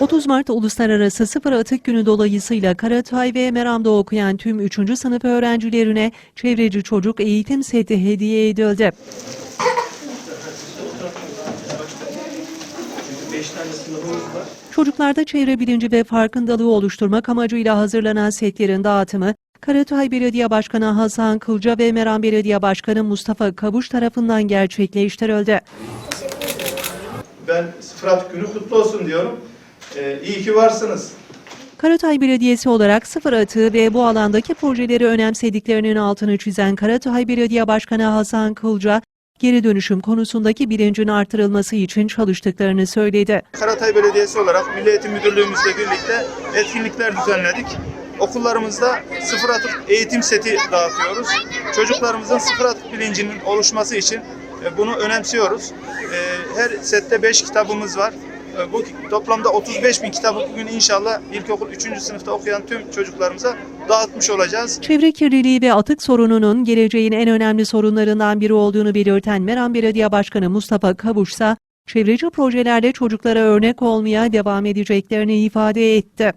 30 Mart Uluslararası Sıfır Atık Günü dolayısıyla Karatay ve Meram'da okuyan tüm 3. sınıf öğrencilerine çevreci çocuk eğitim seti hediye edildi. Çocuklarda çevre bilinci ve farkındalığı oluşturmak amacıyla hazırlanan setlerin dağıtımı Karatay Belediye Başkanı Hasan Kılca ve Meram Belediye Başkanı Mustafa Kavuş tarafından gerçekleştirildi. Ben Sıfır Atık Günü kutlu olsun diyorum. Ee, iyi ki varsınız. Karatay Belediyesi olarak sıfır atığı ve bu alandaki projeleri önemsediklerinin altını çizen Karatay Belediye Başkanı Hasan Kılca, geri dönüşüm konusundaki bilincin artırılması için çalıştıklarını söyledi. Karatay Belediyesi olarak Milli Eğitim Müdürlüğümüzle birlikte etkinlikler düzenledik. Okullarımızda sıfır atık eğitim seti dağıtıyoruz. Çocuklarımızın sıfır atık bilincinin oluşması için e, bunu önemsiyoruz. E, Her sette 5 kitabımız var. E, Bu toplamda 35 bin kitabı bugün inşallah ilkokul 3. sınıfta okuyan tüm çocuklarımıza dağıtmış olacağız. Çevre kirliliği ve atık sorununun geleceğin en önemli sorunlarından biri olduğunu belirten Meram Belediye Başkanı Mustafa Kavuş ise çevreci projelerle çocuklara örnek olmaya devam edeceklerini ifade etti.